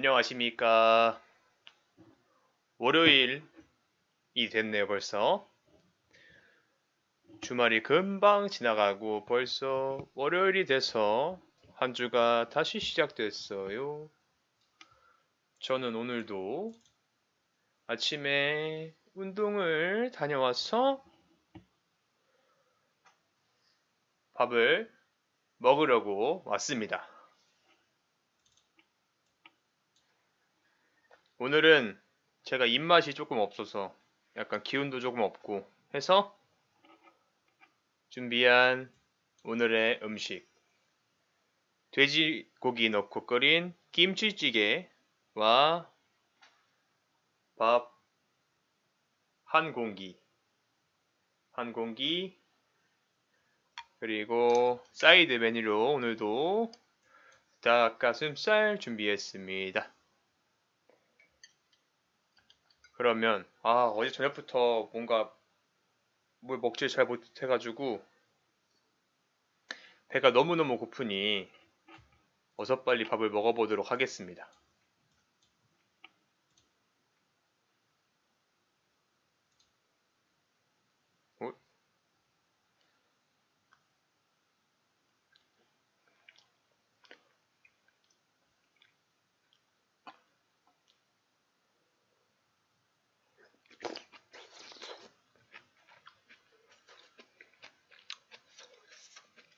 안녕하십니까. 월요일이 됐네요, 벌써. 주말이 금방 지나가고 벌써 월요일이 돼서 한 주가 다시 시작됐어요. 저는 오늘도 아침에 운동을 다녀와서 밥을 먹으려고 왔습니다. 오늘은 제가 입맛이 조금 없어서 약간 기운도 조금 없고 해서 준비한 오늘의 음식. 돼지고기 넣고 끓인 김치찌개와 밥 한 공기. 한 공기. 그리고 사이드 메뉴로 오늘도 닭가슴살 준비했습니다. 그러면 아 어제 저녁부터 뭔가 뭘 먹지 잘 못해가지고 배가 너무너무 고프니 어서 빨리 밥을 먹어보도록 하겠습니다.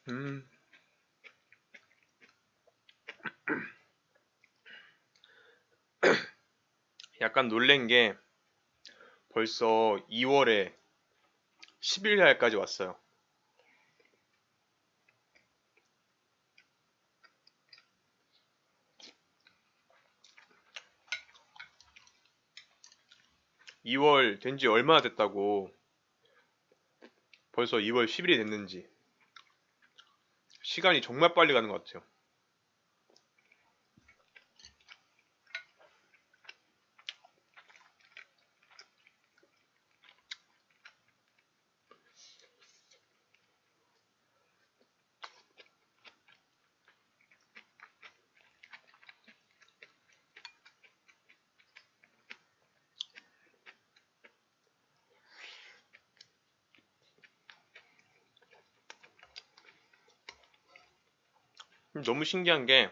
음. 약간 놀란 게 벌써 2월에 10일 날까지 왔어요. (2월) 된 지 얼마나 됐다고 벌써 (2월) 10일이 됐는지 시간이 정말 빨리 가는 것 같아요. 너무 신기한 게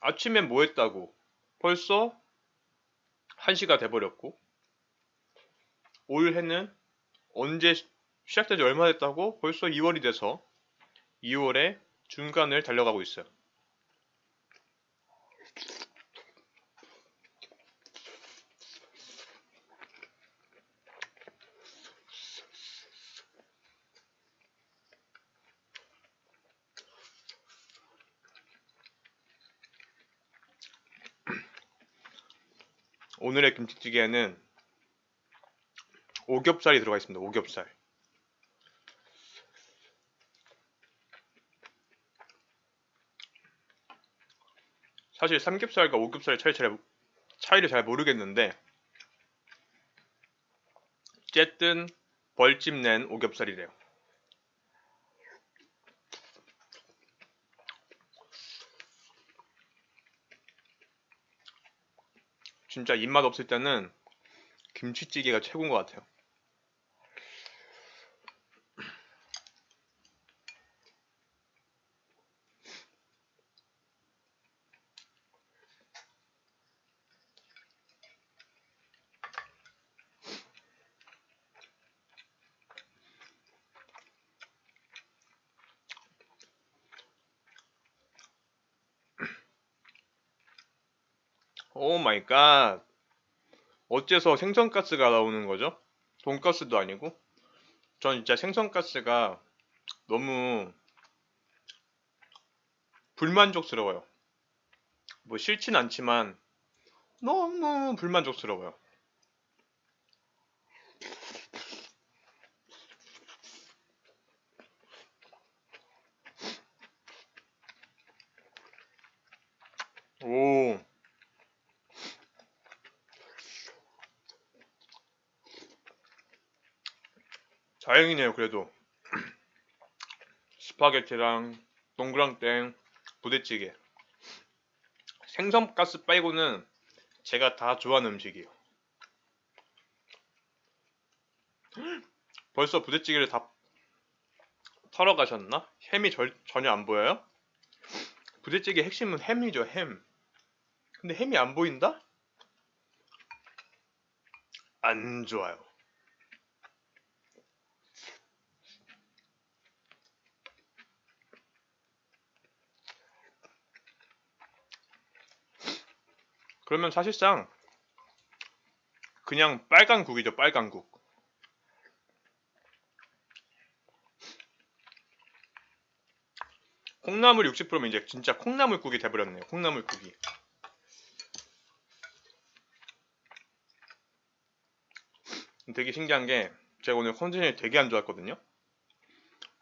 아침엔 뭐 했다고 벌써 1시가 돼버렸고 올 해는 언제 시작된 지 얼마 됐다고 벌써 2월이 돼서 2월에 중간을 달려가고 있어요. 오늘의 김치찌개에는 오겹살이 들어가 있습니다. 오겹살. 사실 삼겹살과 오겹살의 차이 잘, 차이를 잘 모르겠는데 어쨌든 벌집 낸 오겹살이래요. 진짜 입맛 없을 때는 김치찌개가 최고인 것 같아요. 오 마이 갓. 어째서 생선가스가 나오는 거죠? 돈가스도 아니고? 전 진짜 생선가스가 너무 불만족스러워요. 뭐 싫진 않지만 너무 불만족스러워요. 오. 다행이네요 그래도 스파게티랑 동그랑땡 부대찌개 생선가스 빼고는 제가 다 좋아하는 음식이에요. 벌써 부대찌개를 다 털어 가셨나? 햄이 절- 전혀 안 보여요? 부대찌개 핵심은 햄이죠, 햄. 근데 햄이 안 보인다? 안 좋아요. 그러면 사실상 그냥 빨간 국이죠, 빨간 국. 콩나물 60%면 이제 진짜 콩나물국이 돼버렸네요. 콩나물국이. 되게 신기한 게 제가 오늘 컨디션이 되게 안 좋았거든요.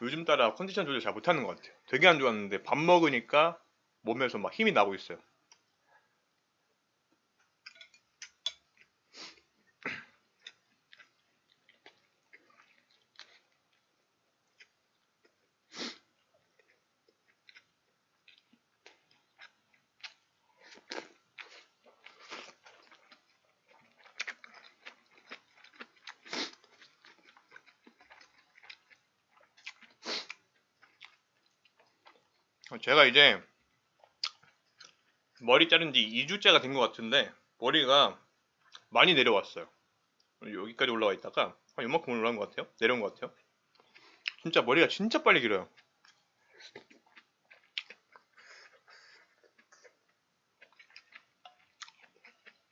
요즘 따라 컨디션 조절 잘 못하는 것 같아요. 되게 안 좋았는데 밥 먹으니까 몸에서 막 힘이 나고 있어요. 제가 이제 머리 자른 지 2주째가 된 것 같은데 머리가 많이 내려왔어요. 여기까지 올라와 있다가 한 이만큼 올라온 것 같아요. 내려온 것 같아요. 진짜 머리가 진짜 빨리 길어요.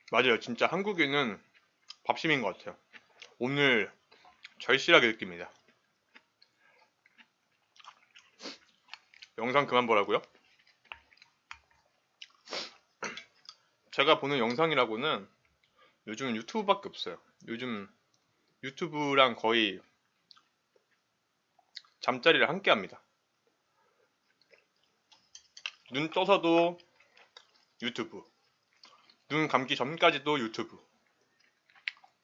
맞아요. 진짜 한국인은 밥심인 것 같아요. 오늘 절실하게 느낍니다. 영상 그만 보라고요? 제가 보는 영상이라고는 요즘은 유튜브밖에 없어요. 요즘 유튜브랑 거의 잠자리를 함께 합니다. 눈 떠서도 유튜브. 눈 감기 전까지도 유튜브.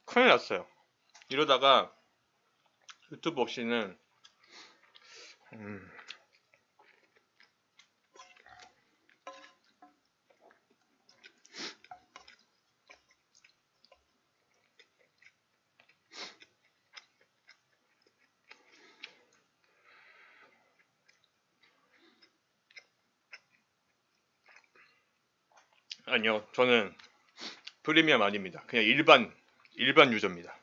큰일 났어요. 이러다가 유튜브 없이는 음, 아니요, 저는 프리미엄 아닙니다. 그냥 일반 일반 유저입니다.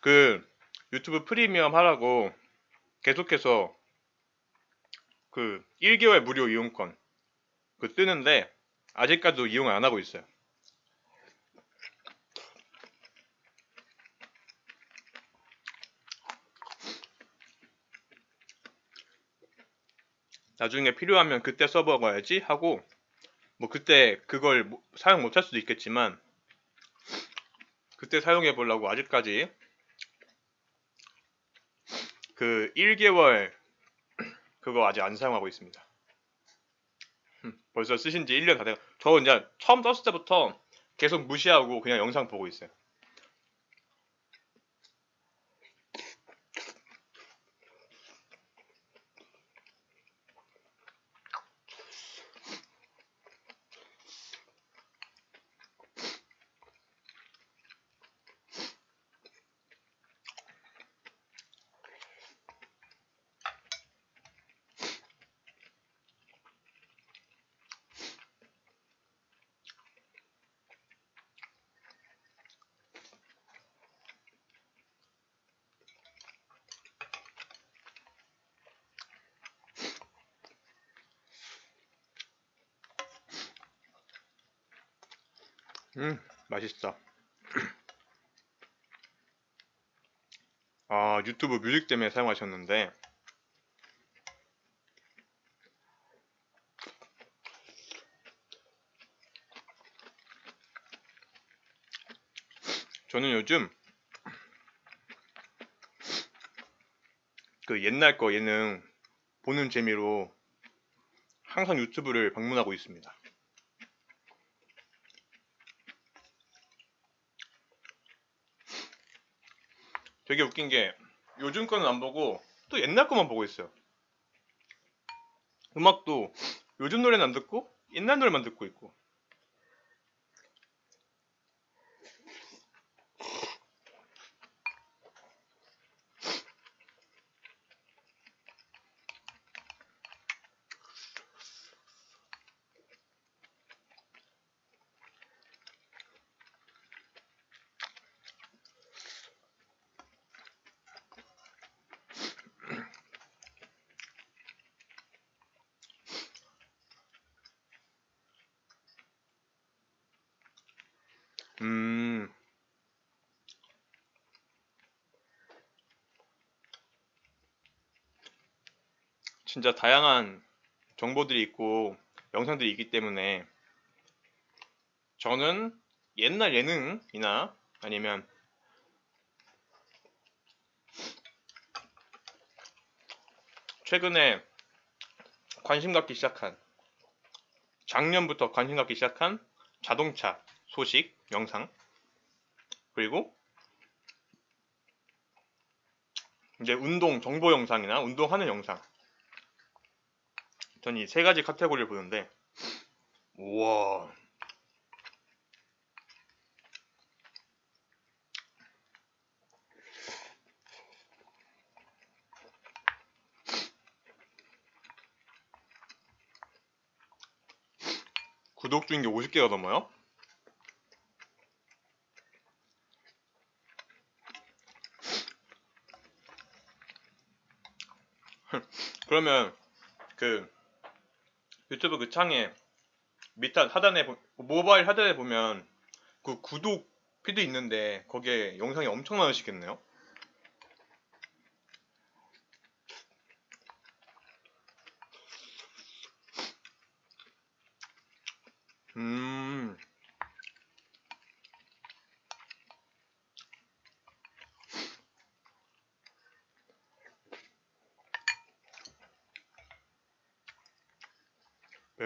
그 유튜브 프리미엄 하라고 계속해서 그 1개월 무료 이용권 그 뜨는데 아직까지도 이용을 안 하고 있어요. 나중에 필요하면 그때 가야지 하고 뭐 그때 그걸 뭐- 사용 못할 수도 있겠지만 그때 사용해 보려고 아직까지 그 1개월 그거 아직 안 사용하고 있습니다. 흠, 벌써 쓰신 지 1년 다 돼가. 저 이제 처음 떴을 때부터 계속 무시하고 그냥 영상 보고 있어요. 음, 맛있어. 아, 유튜브 뮤직 때문에 사용하셨는데 저는 요즘 그 옛날 거 예능 보는 재미로 항상 유튜브를 방문하고 있습니다. 되게 웃긴 게 요즘 거는 안 보고 또 옛날 거만 보고 있어요. 음악도 요즘 노래는 안 듣고 옛날 노래만 듣고 있고. 음. 진짜 다양한 정보들이 있고 영상들이 있기 때문에 저는 옛날 예능이나 아니면 최근에 관심 갖기 시작한 작년부터 관심 갖기 시작한 자동차 소식 영상. 그리고 이제 운동 정보 영상이나 운동하는 영상. 전 이 세 가지 카테고리를 보는데 우와. 구독 중인 게 50개가 넘어요? 그러면 그 유튜브 그 창에 밑에 하단에 보- 모바일 하단에 보면 그 구독 피드 있는데 거기에 영상이 엄청 많으시겠네요? 음.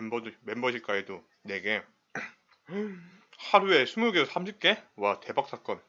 멤버들 멤버십 가입도 4개. 하루에 20개에서 30개? 와, 대박 사건.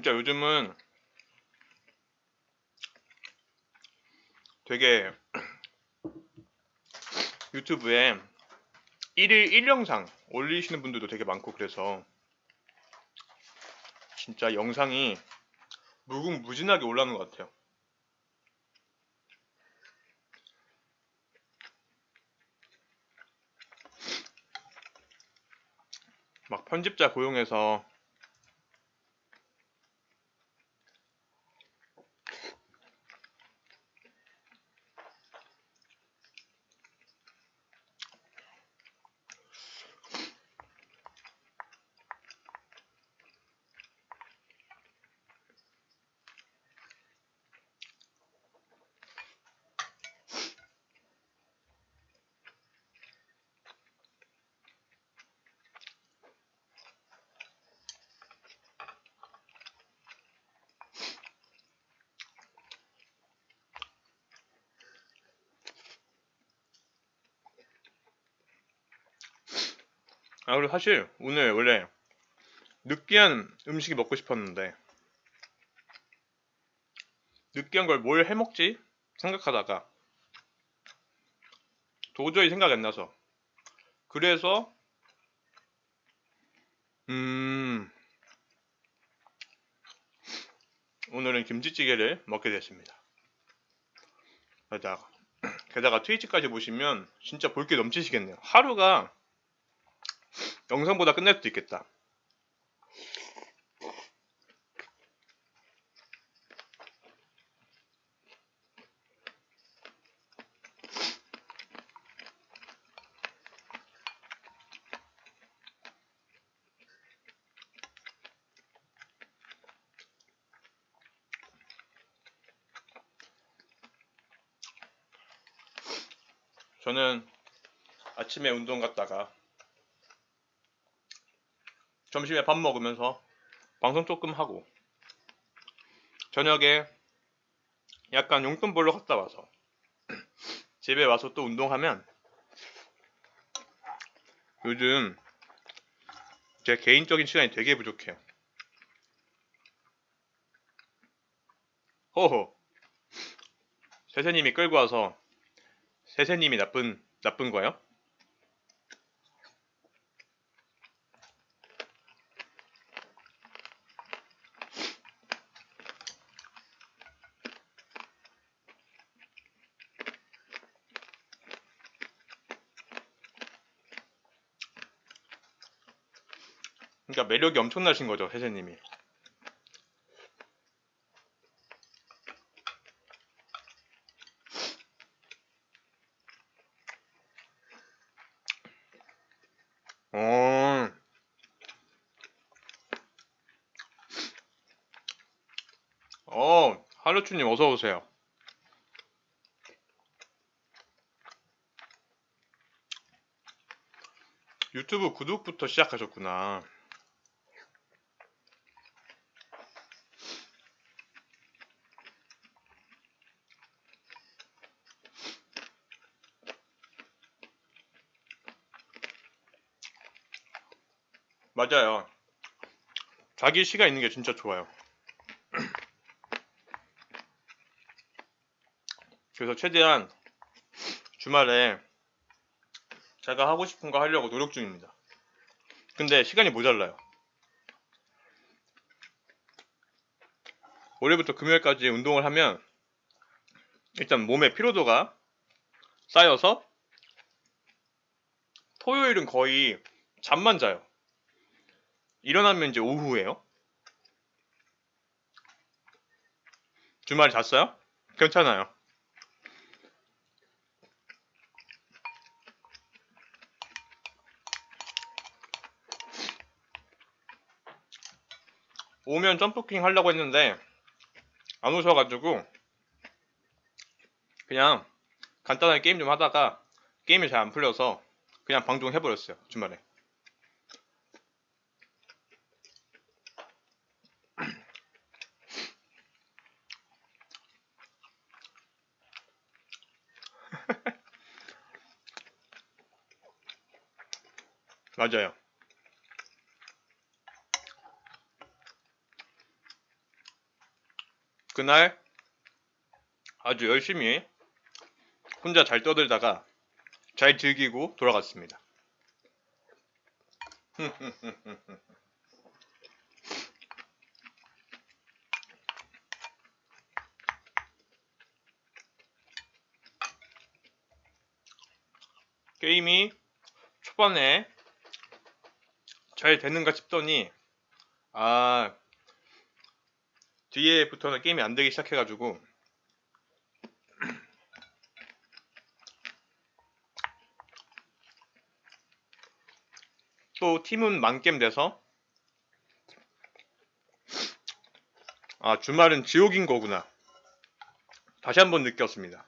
진짜 요즘은 되게 유튜브에 1일 1영상 올리시는 분들도 되게 많고 그래서 진짜 영상이 무궁무진하게 올라오는 것 같아요. 막 편집자 고용해서 아 그리고 사실 오늘 원래 느끼한 음식이 먹고 싶었는데 느끼한 걸 뭘 해먹지 생각하다가 도저히 생각이 안 나서 그래서 음 오늘은 김치찌개를 먹게 됐습니다. 게다가 게다가 트위치까지 보시면 진짜 볼 게 넘치시겠네요. 하루가 영상보다 끝낼 수도 있겠다. 저는 아침에 운동 갔다가 점심에 밥 먹으면서 방송 조금 하고 저녁에 약간 용돈 벌러 갔다 와서 집에 와서 또 운동하면 요즘 제 개인적인 시간이 되게 부족해요. 호호. 세세님이 끌고 와서 세세님이 나쁜 나쁜 거예요? 매력이 엄청나신 거죠, 세세님이. 어. 어, 하루추님 어서 오세요. 유튜브 구독부터 시작하셨구나. 맞아요. 자기 시간 있는 게 진짜 좋아요. 그래서 최대한 주말에 제가 하고 싶은 거 하려고 노력 중입니다. 근데 시간이 모자라요. 월요일부터 금요일까지 운동을 하면 일단 몸의 피로도가 쌓여서 토요일은 거의 잠만 자요. 일어나면 이제 오후예요. 주말에 잤어요? 괜찮아요. 오면 점프킹 하려고 했는데 안 오셔가지고 그냥 간단하게 게임 좀 하다가 게임이 잘 안 풀려서 그냥 방종 해버렸어요 주말에 맞아요 그날 아주 열심히 혼자 잘 떠들다가 잘 즐기고 돌아갔습니다. 게임이 초반에 잘 되는가 싶더니 아 뒤에부터는 게임이 안 되기 시작해가지고 또 팀은 만겜 돼서 아 주말은 지옥인 거구나. 다시 한번 느꼈습니다.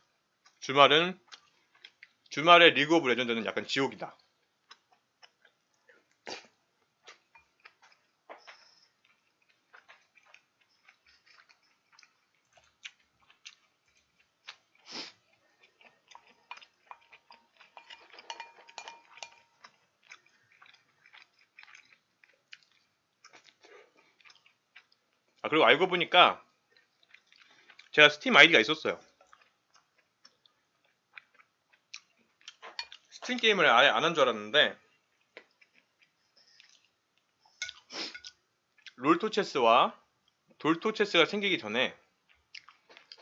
주말은 주말에 리그 오브 레전드는 약간 지옥이다 그리고 알고 보니까 제가 스팀 아이디가 있었어요. 스팀 게임을 아예 안 한 줄 알았는데 롤토체스와 돌토체스가 생기기 전에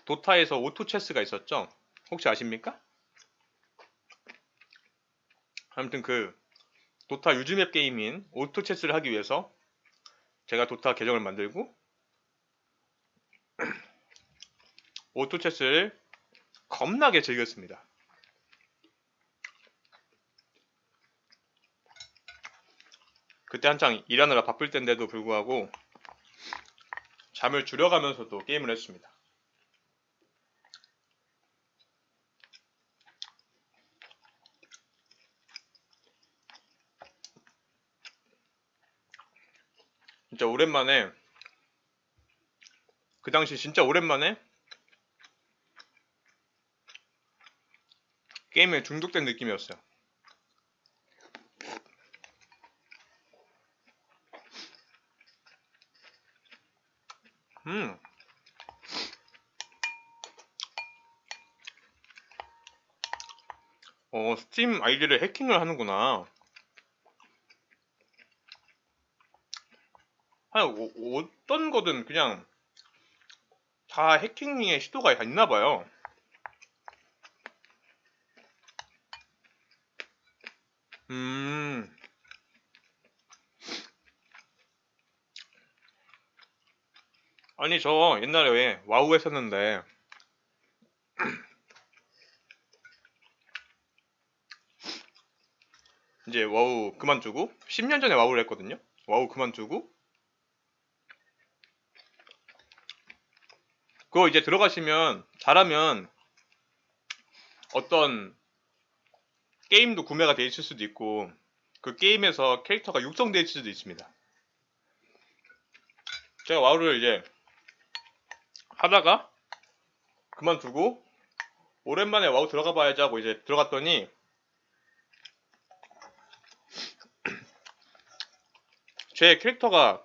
도타에서 오토체스가 있었죠. 혹시 아십니까? 아무튼 그 도타 유즈맵 게임인 오토체스를 하기 위해서 제가 도타 계정을 만들고 오토챗을 겁나게 즐겼습니다. 그때 한창 일하느라 바쁠 때인데도 불구하고 잠을 줄여가면서도 게임을 했습니다. 진짜 오랜만에 그 당시 진짜 오랜만에 게임에 중독된 느낌이었어요. 음. 어, 스팀 아이디를 해킹을 하는구나. 아니, 어, 어떤 거든 그냥 다 해킹의 시도가 있나 봐요. 음. 아니, 저 옛날에 왜 와우 했었는데, 이제 와우 그만두고, 10년 전에 와우를 했거든요? 와우 그만두고, 그거 이제 들어가시면, 잘하면, 어떤 게임도 구매가 돼 있을 수도 있고, 그 게임에서 캐릭터가 육성돼 있을 수도 있습니다. 제가 와우를 이제 하다가 그만두고 오랜만에 와우 들어가 봐야지 하고 이제 들어갔더니 제 캐릭터가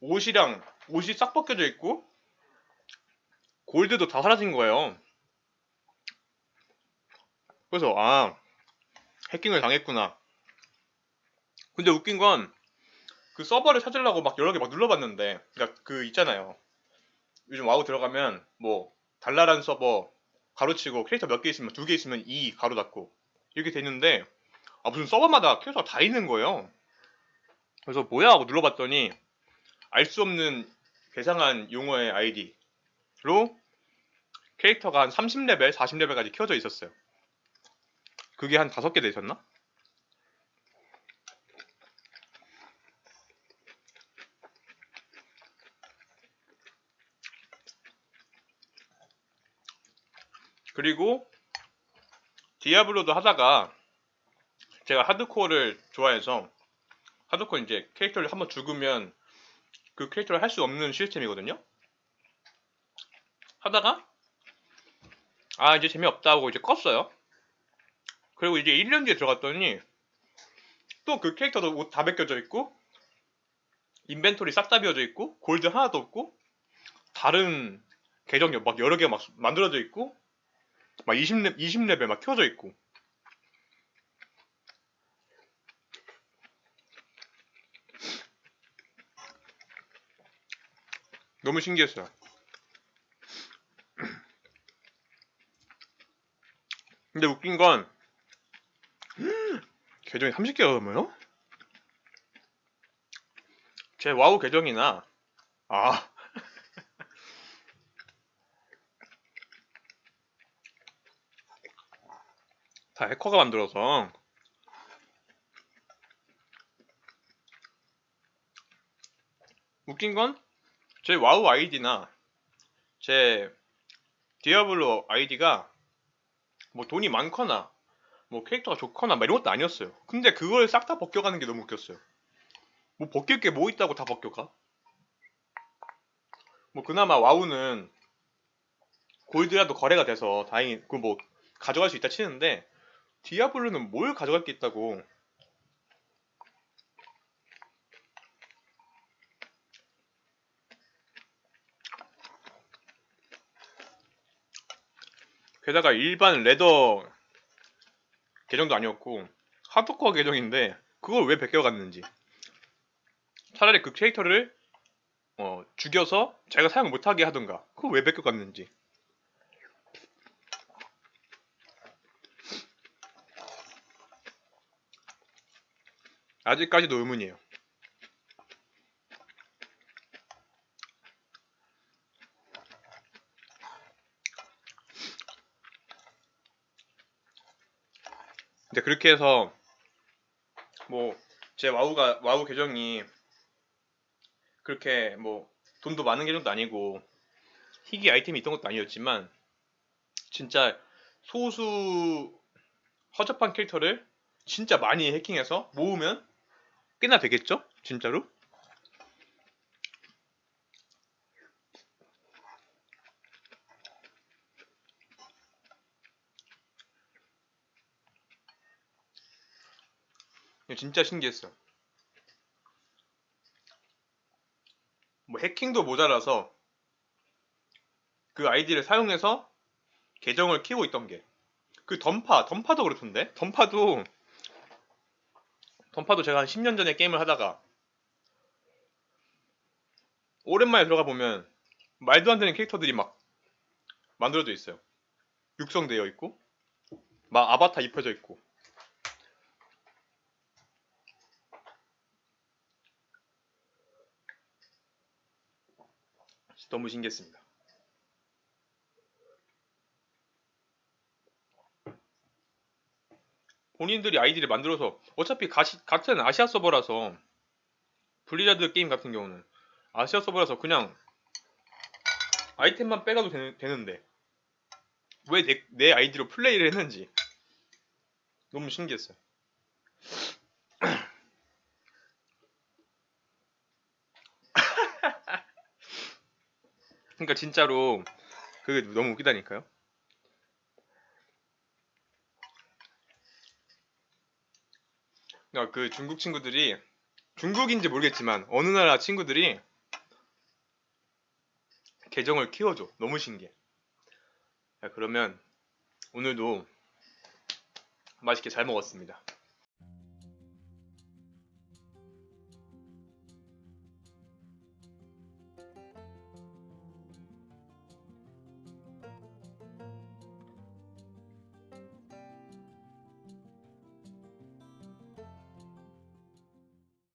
옷이랑 옷이 싹 벗겨져 있고 골드도 다 사라진 거예요. 그래서 아 해킹을 당했구나. 근데 웃긴 건 그 서버를 찾으려고 막 여러 개 막 눌러봤는데 그러니까 그 있잖아요. 요즘 와우 들어가면 뭐 달랄한 서버 가로치고 캐릭터 몇 개 있으면 두 개 있으면 2 가로 닫고 이렇게 돼 있는데 아 무슨 서버마다 캐릭터가 다 있는 거예요. 그래서 뭐야 하고 눌러봤더니 알 수 없는 괴상한 용어의 아이디로 캐릭터가 한 30레벨, 40레벨까지 키워져 있었어요. 그게 한 다섯 개 되셨나? 그리고 디아블로도 하다가 제가 하드코어를 좋아해서 하드코어 이제 캐릭터를 한번 죽으면 그 캐릭터를 할 수 없는 시스템이거든요. 하다가 아 이제 재미없다고 이제 껐어요. 그리고 이제 1년 뒤에 들어갔더니 또 그 캐릭터도 옷 다 벗겨져 있고 인벤토리 싹 다 비워져 있고 골드 하나도 없고 다른 계정 막 여러 개 막 만들어져 있고 막 20레, 20레벨 막 켜져 있고. 너무 신기했어요. 근데 웃긴 건 계정이 30개가 넘어요? 제 와우 계정이나. 아. 다 해커가 만들어서. 웃긴 건 제 와우 아이디나 제 디아블로 아이디가 뭐 돈이 많거나 뭐 캐릭터가 좋거나 막 이런 것도 아니었어요. 근데 그걸 싹 다 벗겨가는 게 너무 웃겼어요. 뭐 벗길 게 뭐 있다고 다 벗겨가? 뭐 그나마 와우는 골드라도 거래가 돼서 다행히 그 뭐 가져갈 수 있다 치는데 디아블로는 뭘 가져갈 게 있다고 게다가 일반 레더 계정도 아니었고 하드코어 계정인데 그걸 왜 베껴갔는지. 차라리 그 캐릭터를 어, 죽여서 자기가 사용 못하게 하던가. 그걸 왜 베껴갔는지. 아직까지도 의문이에요. 그렇게 해서 뭐 제 와우가 와우 계정이 그렇게 뭐 돈도 많은 계정도 아니고 희귀 아이템이 있던 것도 아니었지만 진짜 소수 허접한 캐릭터를 진짜 많이 해킹해서 모으면 꽤나 되겠죠? 진짜로? 진짜 신기했어. 뭐 해킹도 모자라서 그 아이디를 사용해서 계정을 키우고 있던 게 그 던파 던파도 그렇던데 던파도 던파도 제가 한 10년 전에 게임을 하다가 오랜만에 들어가 보면 말도 안 되는 캐릭터들이 막 만들어져 있어요. 육성되어 있고 막 아바타 입혀져 있고 너무 신기했습니다. 본인들이 아이디를 만들어서 어차피 가시, 같은 아시아 서버라서 블리자드 게임 같은 경우는 아시아 서버라서 그냥 아이템만 빼가도 되는, 되는데 왜 내, 내 아이디로 플레이를 했는지 너무 신기했어요. 그러니까 진짜로 그게 너무 웃기다니까요. 그러니까 그 중국 친구들이 중국인지 모르겠지만 어느 나라 친구들이 계정을 키워줘. 너무 신기해. 자, 그러면 오늘도 맛있게 잘 먹었습니다.